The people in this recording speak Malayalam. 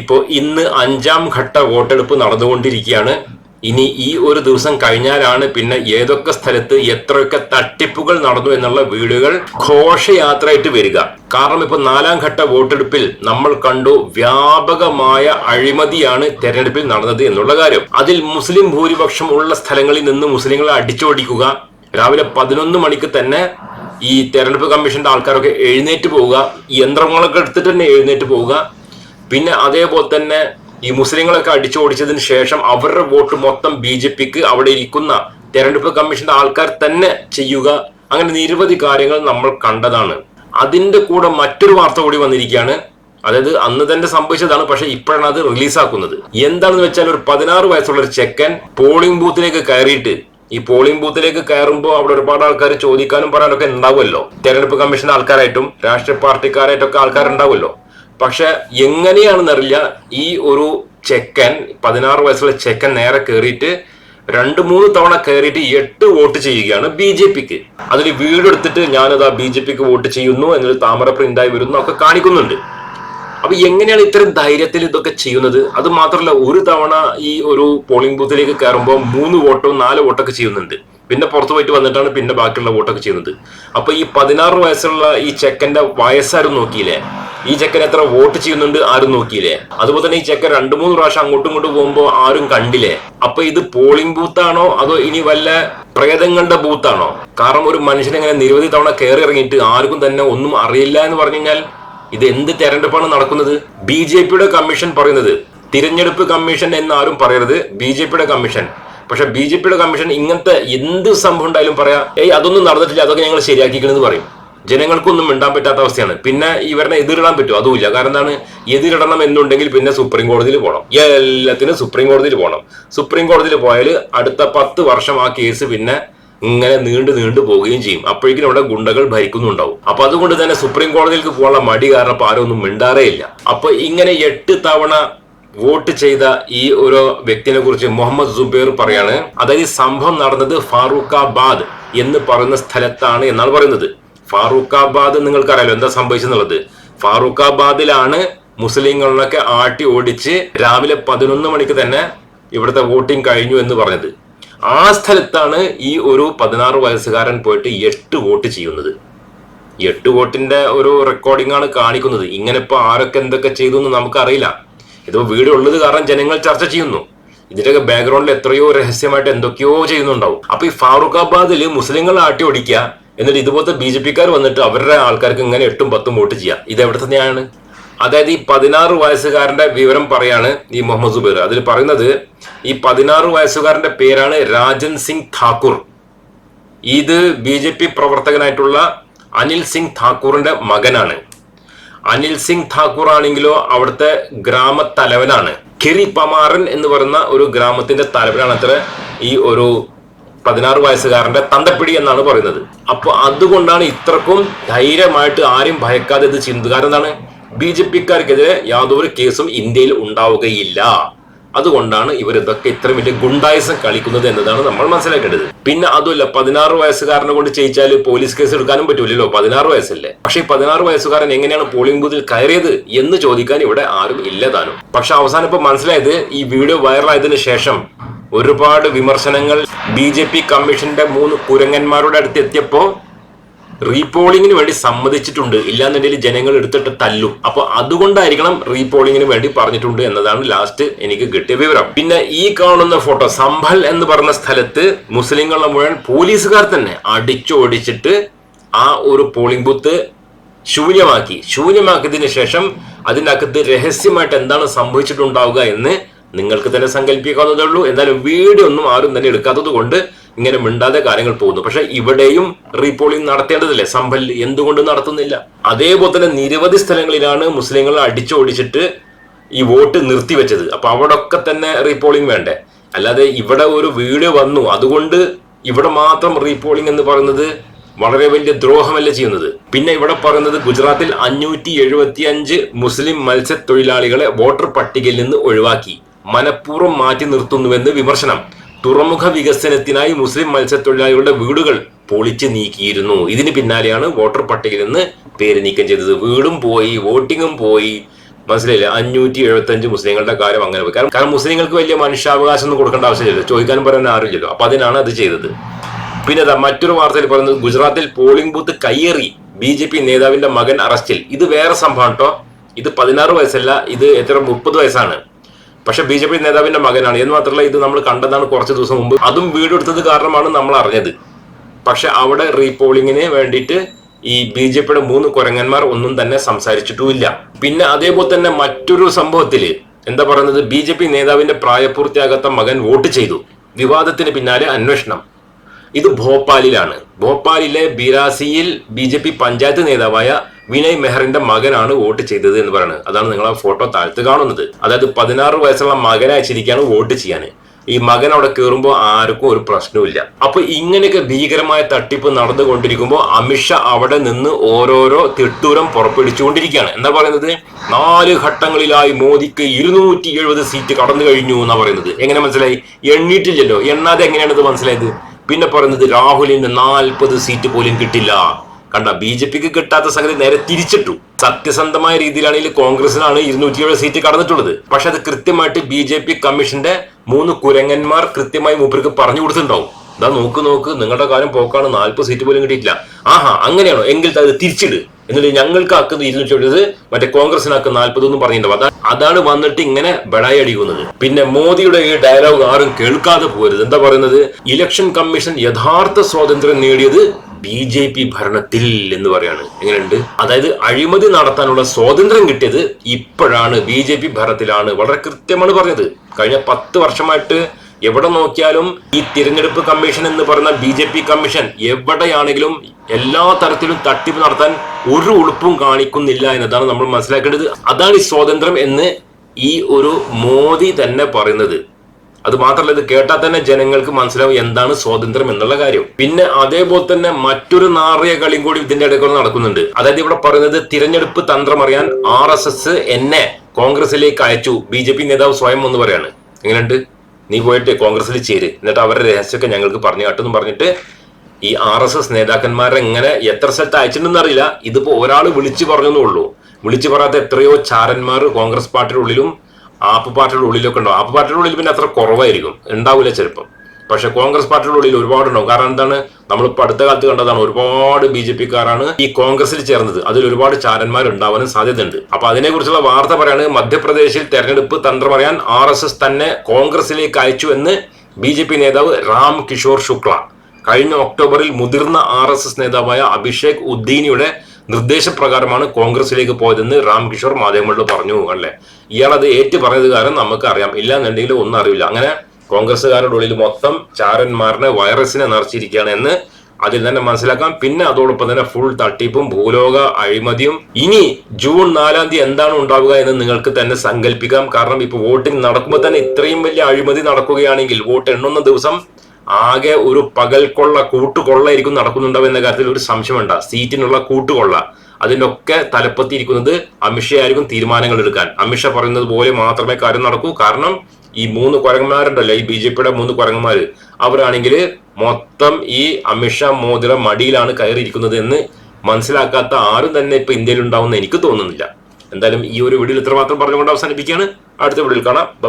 ഇപ്പോൾ ഇന്ന് അഞ്ചാം ഘട്ട വോട്ടെടുപ്പ് നടന്നുകൊണ്ടിരിക്കുകയാണ്. ഇനി ഈ ഒരു ദിവസം കഴിഞ്ഞാലാണ് പിന്നെ ഏതൊക്കെ സ്ഥലത്ത് എത്രയൊക്കെ തട്ടിപ്പുകൾ നടന്നു എന്നുള്ള വീടുകൾ ഘോഷയാത്രയായിട്ട് വരിക. കാരണം ഇപ്പൊ നാലാം ഘട്ട വോട്ടെടുപ്പിൽ നമ്മൾ കണ്ടു വ്യാപകമായ അഴിമതിയാണ് തെരഞ്ഞെടുപ്പിൽ നടന്നത് എന്നുള്ള കാര്യം. അതിൽ മുസ്ലിം ഭൂരിപക്ഷം ഉള്ള സ്ഥലങ്ങളിൽ നിന്ന് മുസ്ലിങ്ങളെ അടിച്ചോടിക്കുക. രാവിലെ പതിനൊന്ന് മണിക്ക് തന്നെ ഈ തെരഞ്ഞെടുപ്പ് കമ്മീഷന്റെ ആൾക്കാരൊക്കെ എഴുന്നേറ്റ് പോവുക. യന്ത്രങ്ങളൊക്കെ എടുത്തിട്ട് തന്നെ എഴുന്നേറ്റ് പോവുക. പിന്നെ അതേപോലെ തന്നെ ഈ മുസ്ലിങ്ങളൊക്കെ അടിച്ചോടിച്ചതിന് ശേഷം അവരുടെ വോട്ട് മൊത്തം ബി ജെ പിക്ക് അവിടെ ഇരിക്കുന്ന തെരഞ്ഞെടുപ്പ് കമ്മീഷന്റെ ആൾക്കാർ തന്നെ ചെയ്യുക. അങ്ങനെ നിരവധി കാര്യങ്ങൾ നമ്മൾ കണ്ടതാണ്. അതിന്റെ കൂടെ മറ്റൊരു വാർത്ത കൂടി വന്നിരിക്കുകയാണ്. അതായത് അന്ന് തന്നെ സംഭവിച്ചതാണ് പക്ഷെ ഇപ്പോഴാണ് അത് റിലീസാക്കുന്നത്. എന്താണെന്ന് വെച്ചാൽ ഒരു പതിനാറ് വയസ്സുള്ള ഒരു ചെക്കൻ പോളിംഗ് ബൂത്തിലേക്ക് കയറിയിട്ട് ഈ പോളിംഗ് ബൂത്തിലേക്ക് കയറുമ്പോൾ അവിടെ ഒരുപാട് ആൾക്കാർ ചോദിക്കാനും പറയാനൊക്കെ ഉണ്ടാവുമല്ലോ. തെരഞ്ഞെടുപ്പ് കമ്മീഷൻ ആൾക്കാരായിട്ടും രാഷ്ട്രീയ പാർട്ടിക്കാരായിട്ടൊക്കെ ആൾക്കാരുണ്ടാവുമല്ലോ. പക്ഷെ എങ്ങനെയാണെന്നറിയില്ല ഈ ഒരു ചെക്കൻ പതിനാറ് വയസ്സുള്ള ചെക്കൻ നേരെ കയറിയിട്ട് രണ്ട് മൂന്ന് തവണ കയറിയിട്ട് എട്ട് വോട്ട് ചെയ്യുകയാണ് ബി ജെ പിക്ക്. അതിൽ വീടെടുത്തിട്ട് ഞാനതാ ബി ജെ പിക്ക് വോട്ട് ചെയ്യുന്നു എന്നൊരു താമര പ്രിന്റായി വരുന്നു ഒക്കെ കാണിക്കുന്നുണ്ട്. അപ്പൊ എങ്ങനെയാണ് ഇത്തരം ധൈര്യത്തിൽ ഇതൊക്കെ ചെയ്യുന്നത്? അത് മാത്രമല്ല ഒരു തവണ ഈ ഒരു പോളിംഗ് ബൂത്തിലേക്ക് കയറുമ്പോൾ മൂന്ന് വോട്ടോ നാല് വോട്ടൊക്കെ ചെയ്യുന്നുണ്ട്. പിന്നെ പുറത്തു പോയിട്ട് വന്നിട്ടാണ് പിന്നെ ബാക്കിയുള്ള വോട്ടൊക്കെ ചെയ്യുന്നത്. അപ്പൊ ഈ പതിനാറ് വയസ്സുള്ള ഈ ചെക്കന്റെ വയസ്സാരും നോക്കിയില്ലേ? ഈ ചെക്കൻ എത്ര വോട്ട് ചെയ്യുന്നുണ്ട് ആരും നോക്കിയില്ലേ? അതുപോലെ തന്നെ ഈ ചെക്കൻ രണ്ടു മൂന്ന് പ്രാവശ്യം അങ്ങോട്ടും ഇങ്ങോട്ടും പോകുമ്പോൾ ആരും കണ്ടില്ലേ? അപ്പൊ ഇത് പോളിംഗ് ബൂത്താണോ അതോ ഇനി വല്ല പ്രേതങ്ങളുടെ ബൂത്താണോ കാരണം ഒരു മനുഷ്യനെങ്ങനെ നിരവധി തവണ കയറി ഇറങ്ങിയിട്ട് ആർക്കും തന്നെ ഒന്നും അറിയില്ല എന്ന് പറഞ്ഞു കഴിഞ്ഞാൽ ഇത് എന്ത് തെരഞ്ഞെടുപ്പാണ് നടക്കുന്നത്? ബി ജെ പിയുടെ കമ്മീഷൻ പറയുന്നത്. തിരഞ്ഞെടുപ്പ് കമ്മീഷൻ എന്നാരും പറയരുത്. ബി ജെ പിയുടെ കമ്മീഷൻ പക്ഷെ ബി ജെ പിയുടെ കമ്മീഷൻ ഇങ്ങനത്തെ എന്ത് സംഭവം ഉണ്ടായാലും പറയാം ഏയ് അതൊന്നും നടന്നിട്ടില്ല അതൊക്കെ ഞങ്ങൾ ശരിയാക്കിക്കണെന്ന് പറയും. ജനങ്ങൾക്കൊന്നും മിണ്ടാൻ പറ്റാത്ത അവസ്ഥയാണ്. പിന്നെ ഇവരെ എതിരിടാൻ പറ്റും അതുമില്ല. കാരണം എന്താണ്? എതിരിടണം എന്നുണ്ടെങ്കിൽ പിന്നെ സുപ്രീം കോടതിയിൽ പോകണം. എല്ലാത്തിനും സുപ്രീം കോടതിയിൽ പോകണം. സുപ്രീം കോടതിയിൽ പോയാൽ അടുത്ത പത്ത് വർഷം ആ കേസ് പിന്നെ ഇങ്ങനെ നീണ്ടു നീണ്ടു പോവുകയും ചെയ്യും. അപ്പോഴേക്കും അവിടെ ഗുണ്ടകൾ ഭരിക്കുന്നുണ്ടാവും. അപ്പൊ അതുകൊണ്ട് തന്നെ സുപ്രീം കോടതിയിലേക്ക് പോകാനുള്ള മടി കാരണം ഇപ്പൊ ആരൊന്നും ഒന്നും മിണ്ടാറേ ഇല്ല. അപ്പൊ ഇങ്ങനെ എട്ട് തവണ വോട്ട് ചെയ്ത ഈ ഒരു വ്യക്തിനെ കുറിച്ച് മുഹമ്മദ് സുബൈർ പറയാണ്. അതായത് സംഭവം നടന്നത് ഫാറൂഖാബാദ് എന്ന് പറയുന്ന സ്ഥലത്താണ് എന്നാണ് പറയുന്നത്. ഫാറൂഖാബാദ് നിങ്ങൾക്കറിയാലോ എന്താ സംഭവിച്ചെന്നുള്ളത്. ഫാറൂഖാബാദിലാണ് മുസ്ലിങ്ങളൊക്കെ ആട്ടി ഓടിച്ച് രാവിലെ പതിനൊന്ന് മണിക്ക് തന്നെ ഇവിടുത്തെ വോട്ടിംഗ് കഴിഞ്ഞു എന്ന് പറഞ്ഞത്. ആ സ്ഥലത്താണ് ഈ ഒരു പതിനാറ് വയസ്സുകാരൻ പോയിട്ട് എട്ട് വോട്ട് ചെയ്യുന്നത്. എട്ട് വോട്ടിന്റെ ഒരു റെക്കോർഡിംഗ് ആണ് കാണിക്കുന്നത്. ഇങ്ങനെ ഇപ്പൊ ആരൊക്കെ എന്തൊക്കെ ചെയ്തു എന്ന് നമുക്കറിയില്ല. ഇതിപ്പോ വീഡിയോ ഉള്ളത് കാരണം ജനങ്ങൾ ചർച്ച ചെയ്യുന്നു. ഇതിന്റെയൊക്കെ ബാക്ക്ഗ്രൗണ്ടിൽ എത്രയോ രഹസ്യമായിട്ട് എന്തൊക്കെയോ ചെയ്യുന്നുണ്ടാവും. അപ്പൊ ഈ ഫാറൂഖാബാദിൽ മുസ്ലിങ്ങൾ ആട്ടി ഓടിക്കുക എന്നിട്ട് ഇതുപോലത്തെ ബി ജെ പിക്കാർ വന്നിട്ട് അവരുടെ ആൾക്കാർക്ക് ഇങ്ങനെ എട്ടും പത്തും വോട്ട് ചെയ്യാം. ഇത് എവിടെ തന്നെയാണ്? അതായത് ഈ പതിനാറ് വയസ്സുകാരന്റെ വിവരം പറയാണ് ഈ മുഹമ്മദ് സുബൈർ. അതിൽ പറയുന്നത് ഈ പതിനാറ് വയസ്സുകാരന്റെ പേരാണ് രാജൻ സിംഗ് ഠാക്കൂർ. ഇത് ബി ജെ പി പ്രവർത്തകനായിട്ടുള്ള അനിൽ സിംഗ് ഠാക്കൂറിന്റെ മകനാണ്. അനിൽ സിംഗ് ഠാക്കൂർ ആണെങ്കിലോ അവിടുത്തെ ഗ്രാമത്തലവനാണ്. കിരി പമാറൻ എന്ന് പറയുന്ന ഒരു ഗ്രാമത്തിന്റെ തലവനാണ് അത്ര ഈ ഒരു പതിനാറ് വയസ്സുകാരന്റെ തന്തപ്പിടി എന്നാണ് പറയുന്നത്. അപ്പൊ അതുകൊണ്ടാണ് ഇത്രക്കും ധൈര്യമായിട്ട് ആരും ഭയക്കാതെ ഇത് ചിന്തുക എന്താണ്? ബി ജെ പിക്കാർക്കെതിരെ യാതൊരു കേസും ഇന്ത്യയിൽ ഉണ്ടാവുകയില്ല. അതുകൊണ്ടാണ് ഇവർ ഇതൊക്കെ ഇത്രയും വലിയ ഗുണ്ടായസം കളിക്കുന്നത് എന്നതാണ് നമ്മൾ മനസ്സിലാക്കേണ്ടത്. പിന്നെ അതുമല്ല പതിനാറ് വയസ്സുകാരനെ കൊണ്ട് ചെയ്യിച്ചാൽ പോലീസ് കേസ് എടുക്കാനും പറ്റൂലല്ലോ? പതിനാറ് വയസ്സല്ലേ? പക്ഷെ ഈ പതിനാറ് വയസ്സുകാരൻ എങ്ങനെയാണ് പോളിംഗ് ബൂത്തിൽ കയറിയത് എന്ന് ചോദിക്കാൻ ഇവിടെ ആരും ഇല്ലതാനും പക്ഷെ അവസാനം ഇപ്പൊ മനസ്സിലായത് ഈ വീഡിയോ വൈറലായതിനു ശേഷം ഒരുപാട് വിമർശനങ്ങൾ. ബി ജെ പി കമ്മീഷന്റെ മൂന്ന് കുരങ്ങന്മാരുടെ അടുത്ത് എത്തിയപ്പോ റീപോളിങ്ങിന് വേണ്ടി സമ്മതിച്ചിട്ടുണ്ട്. ഇല്ലാന്നുണ്ടെങ്കിൽ ജനങ്ങൾ എടുത്തിട്ട് തല്ലും. അപ്പൊ അതുകൊണ്ടായിരിക്കണം റീപോളിങ്ങിന് വേണ്ടി പറഞ്ഞിട്ടുണ്ട് എന്നതാണ് ലാസ്റ്റ് എനിക്ക് കിട്ടിയ വിവരം. പിന്നെ ഈ കാണുന്ന ഫോട്ടോ സംഭൽ എന്ന് പറഞ്ഞ സ്ഥലത്ത് മുസ്ലിങ്ങളുടെ മുഴുവൻ പോലീസുകാർ തന്നെ അടിച്ചോടിച്ചിട്ട് ആ ഒരു പോളിംഗ് ബൂത്ത് ശൂന്യമാക്കി. ശൂന്യമാക്കിയതിനു ശേഷം അതിനകത്ത് രഹസ്യമായിട്ട് എന്താണ് സംഭവിച്ചിട്ടുണ്ടാവുക എന്ന് നിങ്ങൾക്ക് തന്നെ സങ്കല്പിക്കാവുന്നതേ ഉള്ളൂ എന്നാലും വീഡിയോ ഒന്നും ആരും തന്നെ എടുക്കാത്തത് കൊണ്ട് ഇങ്ങനെ മിണ്ടാതെ കാര്യങ്ങൾ പോകുന്നു. പക്ഷെ ഇവിടെയും റീപോളിംഗ് നടത്തേണ്ടതില്ലേ? സമ്പൽ എന്തുകൊണ്ട് നടത്തുന്നില്ല? അതേപോലെ തന്നെ നിരവധി സ്ഥലങ്ങളിലാണ് മുസ്ലിങ്ങൾ അടിച്ചോടിച്ചിട്ട് ഈ വോട്ട് നിർത്തിവെച്ചത്. അപ്പൊ അവിടൊക്കെ തന്നെ റീപോളിംഗ് വേണ്ടേ? അല്ലാതെ ഇവിടെ ഒരു വീഡിയോ വന്നു. അതുകൊണ്ട് ഇവിടെ മാത്രം റീപോളിംഗ് എന്ന് പറയുന്നത് വളരെ വലിയ ദ്രോഹമല്ല ചെയ്യുന്നത്. പിന്നെ ഇവിടെ പറയുന്നത് ഗുജറാത്തിൽ അഞ്ഞൂറ്റി എഴുപത്തി അഞ്ച് മുസ്ലിം മത്സ്യത്തൊഴിലാളികളെ വോട്ടർ പട്ടികയിൽ നിന്ന് ഒഴിവാക്കി. മനഃപൂർവം മാറ്റി നിർത്തുന്നുവെന്ന് വിമർശനം. തുറമുഖ വികസനത്തിനായി മുസ്ലിം മത്സ്യത്തൊഴിലാളികളുടെ വീടുകൾ പൊളിച്ചു നീക്കിയിരുന്നു. ഇതിന് പിന്നാലെയാണ് വോട്ടർ പട്ടികയിൽ നിന്ന് പേര് നീക്കം ചെയ്തത്. വീടും പോയി വോട്ടിങ്ങും പോയി. മനസ്സിലായില്ല? അഞ്ഞൂറ്റി എഴുപത്തി അഞ്ച് മുസ്ലിങ്ങളുടെ കാര്യം അങ്ങനെ പോയി. കാരണം കാരണം മുസ്ലിങ്ങൾക്ക് വലിയ മനുഷ്യാവകാശം ഒന്നും കൊടുക്കേണ്ട ആവശ്യമില്ലല്ലോ. ചോദിക്കാനും പറയാൻ ആരുമില്ലല്ലോ. അപ്പൊ അതിനാണ് അത് ചെയ്തത്. പിന്നെ മറ്റൊരു വാർത്തയിൽ പറയുന്നത്. ഗുജറാത്തിൽ പോളിംഗ് ബൂത്ത് കയ്യേറി ബി ജെ പി നേതാവിന്റെ മകൻ അറസ്റ്റിൽ. ഇത് വേറെ സംഭവം കേട്ടോ. ഇത് പതിനാറ് വയസ്സല്ല ഇത് എത്ര മുപ്പത് വയസ്സാണ്. പക്ഷെ ബി ജെ പി നേതാവിന്റെ മകനാണ്. എന്ന് മാത്രമല്ല ഇത് നമ്മൾ കണ്ടതാണ് കുറച്ച് ദിവസം മുമ്പ്. അതും വീടെടുത്തത് കാരണമാണ് നമ്മൾ അറിഞ്ഞത്. പക്ഷെ അവിടെ റീപോളിങ്ങിന് വേണ്ടിയിട്ട് ഈ ബി ജെ പിയുടെ മൂന്ന് കുരങ്ങന്മാർ ഒന്നും തന്നെ സംസാരിച്ചിട്ടുമില്ല. പിന്നെ അതേപോലെ തന്നെ മറ്റൊരു സംഭവത്തിൽ എന്താ പറയുന്നത്? ബി ജെ പി നേതാവിന്റെ പ്രായപൂർത്തിയാകാത്ത മകൻ വോട്ട് ചെയ്തു. വിവാദത്തിന് പിന്നാലെ അന്വേഷണം. ഇത് ഭോപ്പാലിലാണ്. ഭോപ്പാലിലെ ബിരാസിയിൽ ബി ജെ പി പഞ്ചായത്ത് നേതാവായ വിനയ് മെഹറിന്റെ മകനാണ് വോട്ട് ചെയ്തത് എന്ന് പറയുന്നത് അതാണ് നിങ്ങൾ ആ ഫോട്ടോ താഴ്ത്ത് കാണുന്നത്. അതായത് പതിനാറ് വയസ്സുള്ള മകനെ അയച്ചിരിക്കുകയാണ് വോട്ട് ചെയ്യാൻ ഈ മകൻ അവിടെ കയറുമ്പോൾ ആർക്കും ഒരു പ്രശ്നമില്ല അപ്പൊ ഇങ്ങനെയൊക്കെ ഭീകരമായ തട്ടിപ്പ് നടന്നുകൊണ്ടിരിക്കുമ്പോൾ അമിത്ഷാ അവിടെ നിന്ന് ഓരോരോ തിട്ടൂരം പുറപ്പെടുവിച്ചുകൊണ്ടിരിക്കുകയാണ്. എന്താ പറയുന്നത്? നാല് ഘട്ടങ്ങളിലായി മോദിക്ക് ഇരുന്നൂറ്റി എഴുപത് സീറ്റ് കടന്നു കഴിഞ്ഞു എന്നാ പറയുന്നത്. എങ്ങനെ മനസ്സിലായി? എണ്ണീട്ടില്ലല്ലോ എണ്ണാതെ എങ്ങനെയാണ് ഇത് മനസ്സിലായത്? പിന്നെ പറയുന്നത് രാഹുലിന് നാൽപ്പത് സീറ്റ് പോലും കിട്ടില്ല. കണ്ട ബി ജെ പിക്ക് കിട്ടാത്ത സംഗതി നേരെ തിരിച്ചിട്ടു. സത്യസന്ധമായ രീതിയിലാണെങ്കിൽ കോൺഗ്രസിനാണ് ഇരുന്നൂറ്റി ഏഴ് സീറ്റ് കടന്നിട്ടുള്ളത്. പക്ഷെ അത് കൃത്യമായിട്ട് ബി ജെ പി കമ്മീഷന്റെ മൂന്ന് കുരങ്ങന്മാർ കൃത്യമായി മൂപ്പർക്ക് പറഞ്ഞു കൊടുത്തിട്ടുണ്ടാവും. ഇതാ നോക്ക് നോക്ക് നിങ്ങളുടെ കാലം പോക്കാണ് നാൽപ്പത് സീറ്റ് പോലും കിട്ടിയിട്ടില്ല. ആഹാ അങ്ങനെയാണോ? എങ്കിൽ അത് തിരിച്ചിട്. എന്നിട്ട് ഞങ്ങൾക്ക് ആക്കുന്ന ഇരുന്നൂറ്റി എഴുപത് മറ്റേ കോൺഗ്രസിനാക്ക് നാൽപ്പത് എന്നും പറഞ്ഞിട്ടുണ്ടാവും. അതാ അതാണ് വന്നിട്ട് ഇങ്ങനെ ബെടായി അടിക്കുന്നത്. പിന്നെ മോദിയുടെ ഈ ഡയലോഗ് ആരും കേൾക്കാതെ പോരുത്. എന്താ പറയുന്നത്? ഇലക്ഷൻ കമ്മീഷൻ യഥാർത്ഥ സ്വാതന്ത്ര്യം നേടിയത് ബി ജെ പി ഭരണത്തിൽ എന്ന് പറയാണ്. എങ്ങനെയുണ്ട്? അതായത് അഴിമതി നടത്താനുള്ള സ്വാതന്ത്ര്യം കിട്ടിയത് ഇപ്പോഴാണ് ബി ജെ പി ഭരണത്തിലാണ്. വളരെ കൃത്യമാണ് പറഞ്ഞത്. കഴിഞ്ഞ പത്ത് വർഷമായിട്ട് എവിടെ നോക്കിയാലും ഈ തിരഞ്ഞെടുപ്പ് കമ്മീഷൻ എന്ന് പറയുന്ന ബി ജെ പി കമ്മീഷൻ എവിടെയാണെങ്കിലും എല്ലാ തരത്തിലും തട്ടിപ്പ് നടത്താൻ ഒരു ഉളുപ്പും കാണിക്കുന്നില്ല എന്നതാണ് നമ്മൾ മനസ്സിലാക്കേണ്ടത്. അതാണ് ഈ സ്വാതന്ത്ര്യം എന്ന് ഈ ഒരു മോദി തന്നെ പറയുന്നത്. അത് മാത്രമല്ല ഇത് കേട്ടാൽ തന്നെ ജനങ്ങൾക്ക് മനസ്സിലാവും എന്താണ് സ്വാതന്ത്ര്യം എന്നുള്ള കാര്യം. പിന്നെ അതേപോലെ തന്നെ മറ്റൊരു നാറിയ കളിയും കൂടി ഇതിന്റെ ഇടയ്ക്ക് നടക്കുന്നുണ്ട്. അതായത് ഇവിടെ പറയുന്നത് തിരഞ്ഞെടുപ്പ് തന്ത്രം അറിയാൻ ആർ എസ് എസ് എന്നെ കോൺഗ്രസിലേക്ക് അയച്ചു. ബി ജെ പി നേതാവ് സ്വയം ഒന്ന് പറയാണ്. എങ്ങനെയുണ്ട്? നീ പോയിട്ട് കോൺഗ്രസിൽ ചേര്. എന്നിട്ട് അവരുടെ രഹസ്യമൊക്കെ ഞങ്ങൾക്ക് പറഞ്ഞു കാട്ടെന്ന് പറഞ്ഞിട്ട് ഈ ആർ എസ് എസ് നേതാക്കന്മാരെ എങ്ങനെ എത്ര സ്ഥലത്ത് അയച്ചിട്ടുണ്ടെന്ന് അറിയില്ല. ഇതിപ്പോ ഒരാൾ വിളിച്ചു പറഞ്ഞതേ ഉള്ളൂ. വിളിച്ചു പറയാത്ത എത്രയോ ചാരന്മാർ കോൺഗ്രസ് പാർട്ടിയുടെ ഉള്ളിലും ആപ്പ് പാർട്ടിയുടെ ഉള്ളിലൊക്കെ ഉണ്ടാവും. ആപ്പ് പാർട്ടിയുടെ ഉള്ളിൽ പിന്നെ അത്ര കുറവായിരിക്കും. ഉണ്ടാവില്ല ചിലപ്പം. പക്ഷെ കോൺഗ്രസ് പാർട്ടിയുടെ ഉള്ളിൽ ഒരുപാടുണ്ടാവും കാരണം എന്താണ്? നമ്മളിപ്പോൾ അടുത്ത കാലത്ത് കണ്ടതാണ് ഒരുപാട് ബി ജെ പിക്കാരാണ് ഈ കോൺഗ്രസിൽ ചേർന്നത്. അതിൽ ഒരുപാട് ചാരന്മാർ ഉണ്ടാവാനും സാധ്യതയുണ്ട്. അപ്പൊ അതിനെക്കുറിച്ചുള്ള വാർത്ത പറയാണ് മധ്യപ്രദേശിൽ തെരഞ്ഞെടുപ്പ് തന്ത്രം അറിയാൻ ആർ എസ് എസ് തന്നെ കോൺഗ്രസിലേക്ക് അയച്ചു എന്ന് ബി ജെ പി നേതാവ് റാം കിഷോർ ശുക്ല. കഴിഞ്ഞ ഒക്ടോബറിൽ മുതിർന്ന ആർ എസ് എസ് നേതാവായ അഭിഷേക് ഉദ്ദീനിയുടെ നിർദ്ദേശപ്രകാരമാണ് കോൺഗ്രസിലേക്ക് പോയതെന്ന് രാംകിഷോർ മാധ്യമങ്ങളോട് പറഞ്ഞു അല്ലേ? ഇയാൾ അത് ഏറ്റു പറഞ്ഞത് കാരണം നമുക്ക് അറിയാം ഇല്ല എന്നുണ്ടെങ്കിൽ ഒന്നും അറിയില്ല. അങ്ങനെ കോൺഗ്രസ്സുകാരുടെ ഉള്ളിൽ മൊത്തം ചാരന്മാരുടെ വൈറസിനെ നിറച്ചിരിക്കുകയാണ് എന്ന് അതിൽ തന്നെ മനസ്സിലാക്കാം. പിന്നെ അതോടൊപ്പം തന്നെ ഫുൾ തട്ടിപ്പും ഭൂലോക അഴിമതിയും. ഇനി ജൂൺ നാലാം തീയതി എന്താണ് ഉണ്ടാവുക എന്ന് നിങ്ങൾക്ക് തന്നെ സങ്കല്പിക്കാം. കാരണം ഇപ്പൊ വോട്ടിംഗ് നടക്കുമ്പോൾ തന്നെ ഇത്രയും വലിയ അഴിമതി നടക്കുകയാണെങ്കിൽ വോട്ട് എണ്ണുന്ന ദിവസം ആകെ ഒരു പകൽക്കൊള്ള കൂട്ടുകൊള്ളായിരിക്കും നടക്കുന്നുണ്ടാവും എന്ന കാര്യത്തിൽ ഒരു സംശയമുണ്ട. സീറ്റിനുള്ള കൂട്ടുകൊള്ള. അതിനൊക്കെ തലപ്പത്തിയിരിക്കുന്നത് അമിത്ഷാ ആയിരിക്കും തീരുമാനങ്ങൾ എടുക്കാൻ. അമിഷ പറയുന്നത് പോലെ മാത്രമേ കാര്യം നടക്കൂ. കാരണം ഈ മൂന്ന് കുരങ്ങന്മാരുണ്ടല്ലോ ഈ ബി ജെ പിയുടെ മൂന്ന് കുരങ്ങന്മാർ അവരാണെങ്കിൽ മൊത്തം ഈ അമിത്ഷാ മോദിയുടെ മടിയിലാണ് കയറിയിരിക്കുന്നത് എന്ന് മനസ്സിലാക്കാത്ത ആരും തന്നെ ഇപ്പൊ ഇന്ത്യയിൽ ഉണ്ടാവുമെന്ന് എനിക്ക് തോന്നുന്നില്ല. എന്തായാലും ഈ ഒരു വീഡിയോയിൽ ഇത്രമാത്രം പറഞ്ഞുകൊണ്ട് അവസാനിപ്പിക്കുകയാണ്. അടുത്ത വീഡിയോയിൽ കാണാം. ബൈ